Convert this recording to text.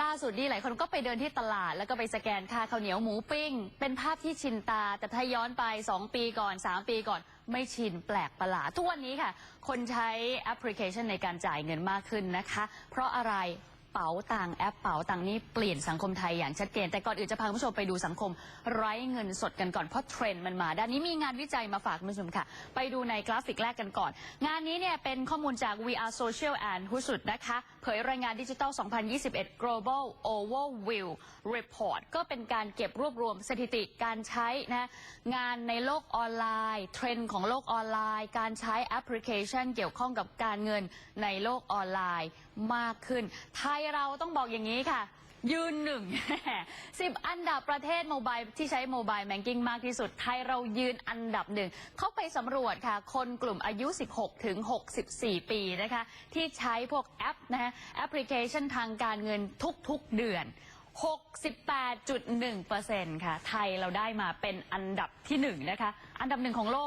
ล่าสุดนี่หลายคนก็ไปเดินที่ตลาด แล้วก็ไปสแกนค่าข้าวเหนียวหมูปิ้ง เป็นภาพที่ชินตา แต่ถ้าย้อนไป 2 ปีก่อน 3 ปีก่อนไม่ชินแปลกประหลาดทุกวันนี้ค่ะ คนใช้แอปพลิเคชันในการจ่ายเงินมากขึ้นนะคะ เพราะอะไร ป๋าตังแอปเป๋าตังนี่เปลี่ยนสังคมไทยอย่างชัดเจน แต่ก่อนอื่นจะพาคุณผู้ชมไปดูสังคมไร้เงินสดกันก่อนเพราะเทรนด์มันมา ด้านนี้มีงานวิจัยมาฝากคุณผู้ชมค่ะ ไปดูในกราฟิกแรกกันก่อน งานนี้เนี่ยเป็นข้อมูลจาก VR Social and h u s u d นะคะ เผยรายงานดิจิทัล 2021 Global Overview Report ก็เป็นการเก็บรวบรวมสถิติการใช้นะงานในโลกออนไลน์ เทรนด์ของโลกออนไลน์ การใช้แอปพลิเคชัน เกี่ยวข้องกับการเงินในโลกออนไลน์มากขึ้นไทยเราต้องบอกอย่างนี้ค่ะ ยืนหนึ่ง สิบอันดับประเทศโมบายที่ใช้โมบายแมงกิ้งมากที่สุด ไทยเรายืนอันดับหนึ่ง เข้าไปสำรวจค่ะ คนกลุ่มอายุ 16 ถึง 64 ปีนะคะ ที่ใช้พวกแอปนะฮะแอปพลิเคชันทางการเงินทุกๆเดือน 68.1%ค่ะ ไทยเราได้มาเป็นอันดับที่หนึ่งนะคะ อันดับหนึ่งของโลก